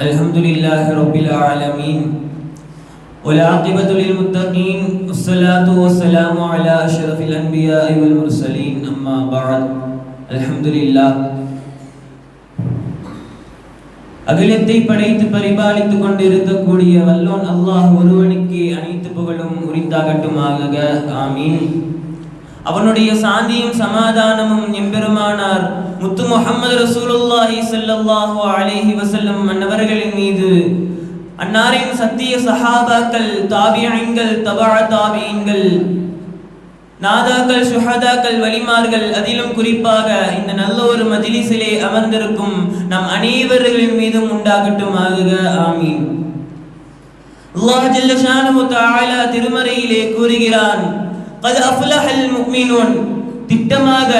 الحمد لله رب العالمين والعاقبة للمتقين والصلاة والسلام على أشرف الأنبياء والمرسلين أما بعد الحمد لله அகிலத்தை படைத்து பரிபாலித்துக் கொண்டிருக்கக்கூடிய வல்லோன் அல்லாஹ் ஒருவனுக்கு அனைத்து புகழும் உரித்தாகட்டுமாக ஆமீன் அவனுடைய சாந்தியும் சமாதானமும் எம்பெருமானார் முத்து முகமது ரசூலுல்லாஹி சல்லாஹு அலேஹி வசல்லம் மன்னவர்களின் மீது. அன்னாரின் சத்திய சஹாபாக்கள் தாபியங்கள் தபா தாபியங்கள் நாதாக்கள் சுஹதாக்கள் வலிமார்கள் அதிலும் குறிப்பாக இந்த நல்ல ஒரு மதிலிசிலே அமர்ந்திருக்கும் நம் அனைவர்களின் மீதும் உண்டாகட்டும் ஆகுக. ஆமீன். அல்லாஹ் ஜல்ல ஷானு திருமறையிலே கூறுகிறான் திட்டமாக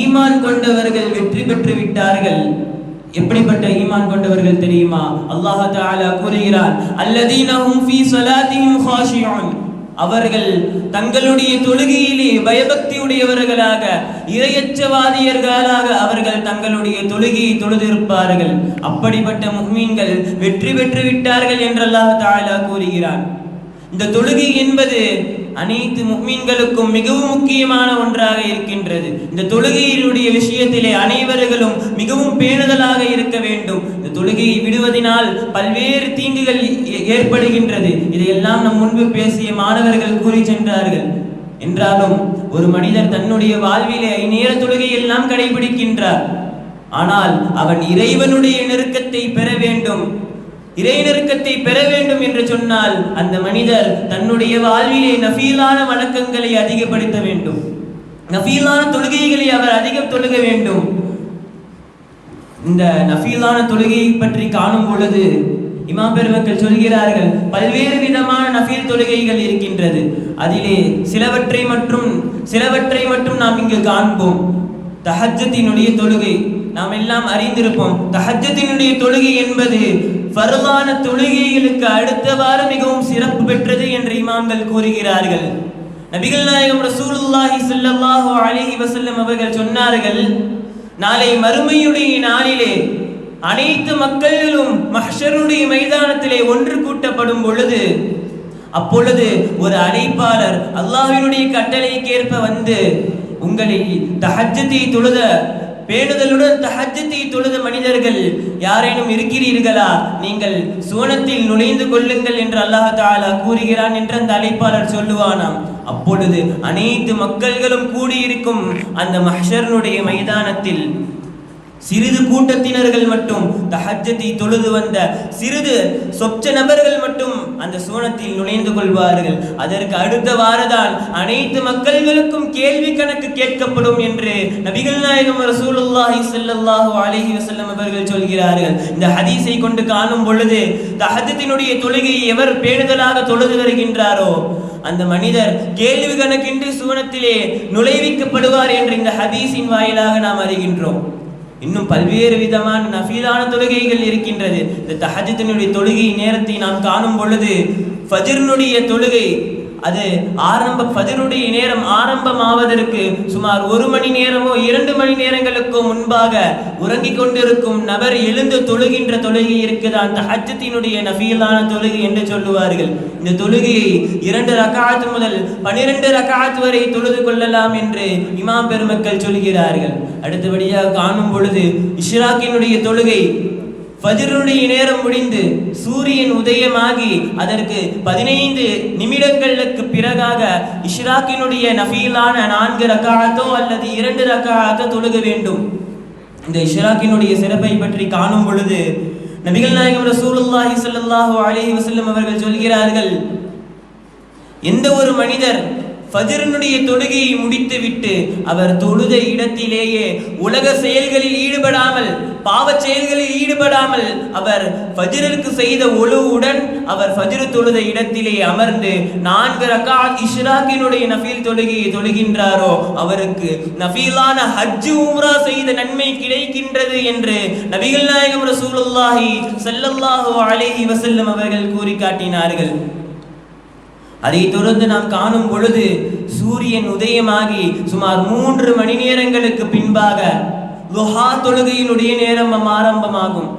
ஈமான் கொண்டவர்கள் வெற்றி பெற்று விட்டார்கள். எப்படிப்பட்ட ஈமான் கொண்டவர்கள் தெரியுமா? அல்லாஹ் தஆலா கூறுகிறார் அல்லதீனஹும் ஃபீ ஸலாத்திஹிம் காஷியூன் அவர்கள் தங்களுடைய தொழுகையிலே பயபக்தியுடையவர்களாக இரையச்சவாதியர்களாக அவர்கள் தங்களுடைய தொழுகையை தொழுதிருப்பார்கள். அப்படிப்பட்ட முஹ்மீன்கள் வெற்றி பெற்று விட்டார்கள் என்றல்லாஹ் தாலா கூறுகிறார். கூறுகிறான் இந்த தொழுகை என்பது அனைத்து முக்மீன்களுக்கும் மிகவும் முக்கியமான ஒன்றாக இருக்கின்றது. இந்த தொழுகையினுடைய விஷயத்திலே அனைவர்களும் மிகவும் பேணுதலாக இருக்க வேண்டும். இந்த தொழுகையை விடுவதனால் பல்வேறு தீங்குகள் ஏ- ஏற்படுகின்றது. இதையெல்லாம் நம் முன்பு பேசிய மாணவர்கள் கூறி சென்றார்கள். என்றாலும் ஒரு மனிதர் தன்னுடைய வாழ்விலே ஐநேர தொழுகை எல்லாம் கடைபிடிக்கின்றார். ஆனால் அவன் இறைவனுடைய நெருக்கத்தை பெற வேண்டும். இறை நெருக்கத்தை பெற வேண்டும் என்று சொன்னால் அந்த மனிதர் தன்னுடைய வாழ்விலே நஃபீலான வணக்கங்களை அதிகப்படுத்த வேண்டும். நஃபீலான தொழுகைகளை அவர் அதிகம் தொழுக வேண்டும். இந்த நஃபீலான தொழுகையை பற்றி காணும் பொழுது இமாம் பெருமக்கள் சொல்கிறார்கள் பல்வேறு விதமான நஃபீல் தொழுகைகள் இருக்கின்றது. அதிலே சிலவற்றை மற்றும் சிலவற்றை மட்டும் நாம் இங்கு காண்போம். தஹஜத்தினுடைய தொழுகை நாம் எல்லாம் அறிந்திருப்போம். தஹஜத்தினுடைய தொழுகை என்பது பருவான தொழுகைகளுக்கு அடுத்தவாறு மிகவும் சிறப்பு பெற்றது என்று இமாம்கள் கூறுகிறார்கள். நபிகள் நாயகம் ரசூலுல்லாஹி ஸல்லல்லாஹு அலைஹி வஸல்லம் அவர்கள் சொன்னார்கள் நாளை மறுமையுடைய நாளிலே அனைத்து மக்களிலும் மஹ்ஷருடைய மைதானத்திலே ஒன்று கூட்டப்படும் பொழுது அப்பொழுது ஒரு அழைப்பாளர் அல்லாஹ்வினுடைய கட்டளைக்கேற்ப வந்து உங்களை தஹஜத்தை தொழுத பேணுதலுடன் தஹஜத்தை தொழுத மனிதர்கள் யாரேனும் இருக்கிறீர்களா? நீங்கள் சுவனத்தில் நுழைந்து கொள்ளுங்கள் என்று அல்லாஹ் தாலா கூறுகிறான் என்று அந்த அழைப்பாளர் சொல்லுவானாம். அப்பொழுது அனைத்து மக்கள்களும் கூடியிருக்கும் அந்த மஹர்னுடைய மைதானத்தில் சிறிது கூட்டத்தினர்கள் மட்டும் தஹஜத்தை தொழுது வந்த சிறிது சொச்ச நபர்கள் மட்டும் அந்த சுவனத்தில் நுழைந்து கொள்வார்கள். அதற்கு அடுத்த வாரதான் அனைத்து மக்கள்களுக்கும் கேள்வி கணக்கு கேட்கப்படும் என்று நபிகள் நாயகம் ரசூலுல்லாஹி ஸல்லல்லாஹு அலைஹி வஸல்லம் அவர்கள் சொல்கிறார்கள். இந்த ஹதீஸை கொண்டு காணும் பொழுது தஹஜத்தினுடைய தொழுகையை எவர் பேணுதலாக தொழுது வருகின்றாரோ? அந்த மனிதர் கேள்வி கணக்கின்றி சுவனத்திலே நுழைவிக்கப்படுவார் என்று இந்த ஹதீஸின் வாயிலாக நாம் அறிகின்றோம். இன்னும் பல்வேறு விதமான நஃபீலான தொழுகைகள் இருக்கின்றது. இந்த தஹஜத்தினுடைய தொழுகை நேரத்தை நாம் காணும் பொழுது ஃபஜிர்னுடைய தொழுகை அது ஆரம்ப பதினுடைய நேரம் ஆரம்பமாவதற்கு சுமார் ஒரு மணி நேரமோ இரண்டு மணி நேரங்களுக்கோ முன்பாக உறங்கிக் கொண்டிருக்கும் நபர் எழுந்து தொழுகின்ற தொழுகை இருக்குதான். தஹஜத்தினுடைய நஃபீலான தொழுகை என்று சொல்லுவார்கள். இந்த தொழுகையை இரண்டு ரகாத் முதல் பனிரெண்டு ரகாத் வரை தொழுது கொள்ளலாம் என்று இமாம் பெருமக்கள் சொல்கிறார்கள். அடுத்தபடியாக காணும் பொழுது இஷ்ராக்கினுடைய தொழுகை பதிருடைய நேரம் முடிந்து சூரியன் உதயமாகி அதற்கு பதினைந்து நிமிடங்களுக்கு பிறகாக இஷ்ராக்கினுடைய நஃபீலான நான்கு ரக்காகத்தோ அல்லது இரண்டு ரக்காகத்தோ தொழுக வேண்டும். இந்த இஷ்ராக்கினுடைய சிறப்பை பற்றி காணும் பொழுது நபிகள் நாயகம் ரசூலுல்லாஹி ஸல்லல்லாஹு அலஹி வசல்லம் அவர்கள் சொல்கிறார்கள் எந்த ஒரு மனிதர் ஃபஜ்ரினுடைய தொழுகையை முடித்துவிட்டு அவர் தொழுத இடத்திலேயே உலக செயல்களில் ஈடுபடாமல் பாவச் செயல்களில் ஈடுபடாமல் அவர் ஃபஜ்ருக்கு செய்த ஒழுவுடன் அவர் ஃபஜிரு தொழுத இடத்திலே அமர்ந்து நான்கு ரக்காத் இஷ்ராக்கினுடைய நஃபீல் தொழுகையை தொழுகின்றாரோ அவருக்கு நஃபீலான ஹஜ் உம்ரா செய்த நன்மை கிடைக்கின்றது என்று நபிகள் நாயகம் ரசூலுல்லாஹி சல்லல்லாஹு அலேஹி வசல்லம் அவர்கள் கூறி காட்டினார்கள் அதை தொடர்ந்து நாம் காணும் பொழுது சூரியன் உதயமாகி சுமார் மூன்று மணி நேரங்களுக்கு பின்பாக லுஹா தொழுகையினுடைய நேரம் ஆரம்பமாகும்.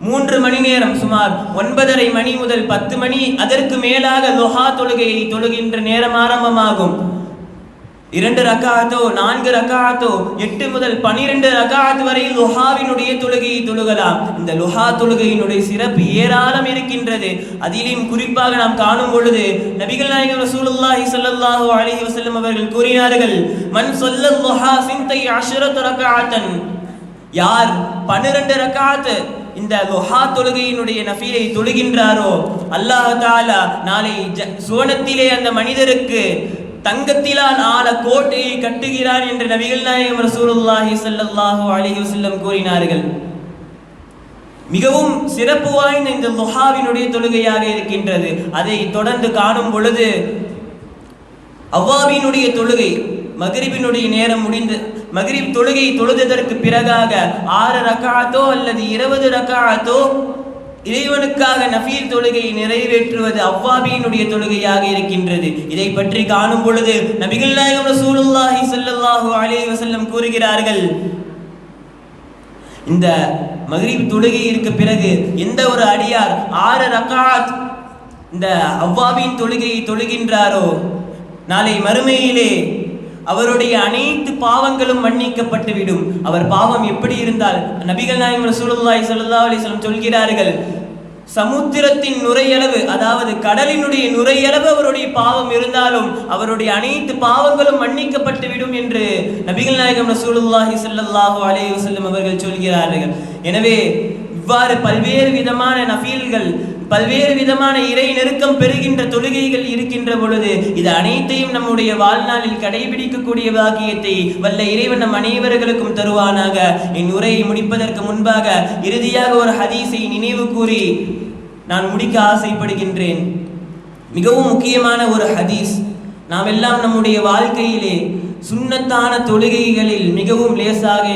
மூன்று மணி நேரம் சுமார் ஒன்பதரை மணி முதல் பத்து மணி அதற்கு மேலாக லுஹா தொழுகையை தொழுகின்ற நேரம் ஆரம்பமாகும். இரண்டு ரக்காத்தோ நான்கு ரக்காத்தோ எட்டு முதல் பனிரெண்டு ரக்காத் வரை லுஹாவினுடைய தொழுகையை தொழுகலாம். இந்த லுஹா தொழுகையினுடைய சிறப்பு ஏராளம் இருக்கின்றது. அதிலும் குறிப்பாக நாம் காணும் பொழுது நபிகள் நாயகம் ரசூலுல்லாஹி ஸல்லல்லாஹு அலைஹி வஸல்லம் அவர்கள் கூறினார்கள் மன் சொல்ல லுஹா சிந்தை அஷரத் ரக்காத்தன். யார் பன்னிரண்டு ரகாத்து இந்த லுஹா தொழுகையினுடைய நஃபீலை தொழுகின்றாரோ அல்லாஹ் தாலா நாளை ஜ- சுவனத்திலே அந்த மனிதருக்கு தங்கத்திலால் ஆன கோட்டையை கட்டுகிறான் என்று நபிகள் நாயகம் ரசூலுல்லாஹி ஸல்லல்லாஹு அலைஹி வஸல்லம் கூறினார்கள். மிகவும் சிறப்பு வாய்ந்த இந்த லுஹாவினுடைய தொழுகையாக இருக்கின்றது. அதை தொடர்ந்து காணும் பொழுது அவ்வாவினுடைய தொழுகை மகிரிபினுடைய நேரம் முடிந்து மகரிப் தொழுகை தொழுததற்கு பிறகாக ஆறு ரக்காத்தோ அல்லது இருபது ரக்காத்தோ இறைவனுக்காக நஃபீல் தொழுகையை நிறைவேற்றுவது அவ்வாபியினுடைய தொழுகையாக இருக்கின்றது. இதை பற்றி காணும் பொழுது நபிகள் நாயகம் ரசூலுல்லாஹி ஸல்லல்லாஹு அலைஹி வஸல்லம் கூறுகிறார்கள் இந்த மகரிப் தொழுகையிற்கு பிறகு எந்த ஒரு அடியார் ஆறு ரக்காத் இந்த அவ்வாபின் தொழுகையை தொழுகின்றாரோ நாளை மறுமையிலே அவருடைய அனைத்து பாவங்களும் மன்னிக்கப்பட்டு விடும் அவர் பாவம் எப்படி இருந்தால் நபிகள் நாயகம் சூழல்லாய் ஸல்லல்லாஹு அலைஹி வஸல்லம் சொல்கிறார்கள் சமுத்திரத்தின் நுரையளவு அதாவது கடலினுடைய நுரையளவு அவருடைய பாவம் இருந்தாலும் அவருடைய அனைத்து பாவங்களும் மன்னிக்கப்பட்டு விடும் என்று நபிகள் நாயகம் ரசூலுல்லாஹி ஸல்லல்லாஹு அலைஹி வசல்லம் அவர்கள் சொல்கிறார்கள். எனவே இவ்வாறு பல்வேறு விதமான நஃபீல்கள் பல்வேறு விதமான இறை நெருக்கம் பெறுகின்ற தொழுகைகள் இருக்கின்ற பொழுது இது அனைத்தையும் நம்முடைய வாழ்நாளில் கடைபிடிக்கக்கூடிய பாக்கியத்தை வல்ல இறைவன் நம் அனைவர்களுக்கும் தருவானாக. என் உரையை முடிப்பதற்கு முன்பாக இறுதியாக ஒரு ஹதீஸை நினைவு கூறி நான் முடிக்க ஆசைப்படுகின்றேன். மிகவும் முக்கியமான ஒரு ஹதீஸ். நாம் எல்லாம் நம்முடைய வாழ்க்கையிலே சுண்ணத்தான தொழுகைகளில் மிகவும் லேசாக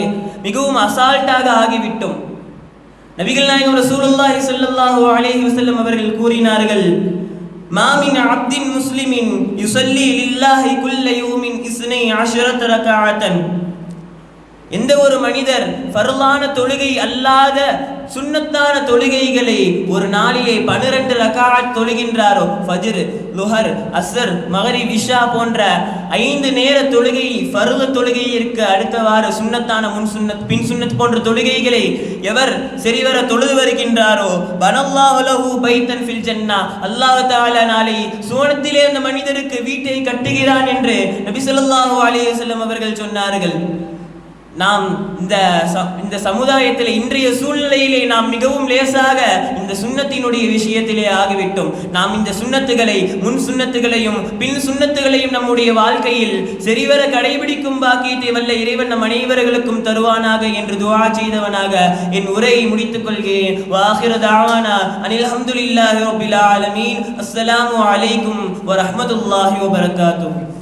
மிகவும் அசால்ட்டாக ஆகிவிட்டோம். நபிகள் நாயகம் ரசூலுல்லாஹி ஸல்லல்லாஹு அலைஹி வஸல்லம் அவர்கள் கூறினார்கள் மாமின் அப்தின் முஸ்லிமின் யுஸல்லி லில்லாஹி குல்ல யௌமின் இஸ்னை அஷரத் ரகஅத்தன். எந்த ஒரு மனிதர் ஃபர்லான தொழுகை அல்லாத சுன்னத்தான தொழுகைகளை ஒரு நாளிலே பனிரெண்டு ரகாத் தொழுகின்றாரோ? ஃபஜிர் லுஹர் அசர் மகரி விஷா போன்ற ஐந்து நேர தொழுகை பருவ தொழுகையிற்கு அடுத்தவாறு சுண்ணத்தான முன் சுண்ணத் பின் சுண்ணத் போன்ற தொழுகைகளை எவர் சரிவர தொழுது வருகின்றாரோ? பனல்லாஹு பைத்தன் ஃபில் ஜன்னா. அல்லாஹ் தாலா நாளை சுவனத்திலே அந்த மனிதருக்கு வீட்டை கட்டுகிறான் என்று நபி சொல்லாஹு அலைஹி அவர்கள் சொன்னார்கள். நாம் இந்த ச- இந்த சமுதாயத்தில் இன்றைய சூழ்நிலையிலே நாம் மிகவும் லேசாக இந்த சுன்னத்தினுடைய விஷயத்திலே ஆகிவிட்டோம். நாம் இந்த சுன்னத்துகளை முன் சுன்னத்துகளையும் பின் சுண்ணத்துகளையும் நம்முடைய வாழ்க்கையில் சரிவர கடைபிடிக்கும் பாக்கியத்தை வல்ல இறைவன் நம் அனைவர்களுக்கும் தருவானாக என்று துவா செய்தவனாக என் உரையை முடித்துக் கொள்கிறேன். வாஹிர தாவானா அனில் அல்ஹம்துலில்லாஹி ரப்பில் ஆலமீன். அஸ்ஸலாமு அலைக்கும் வரஹ்மத்துல்லாஹி வபரகாத்துஹு.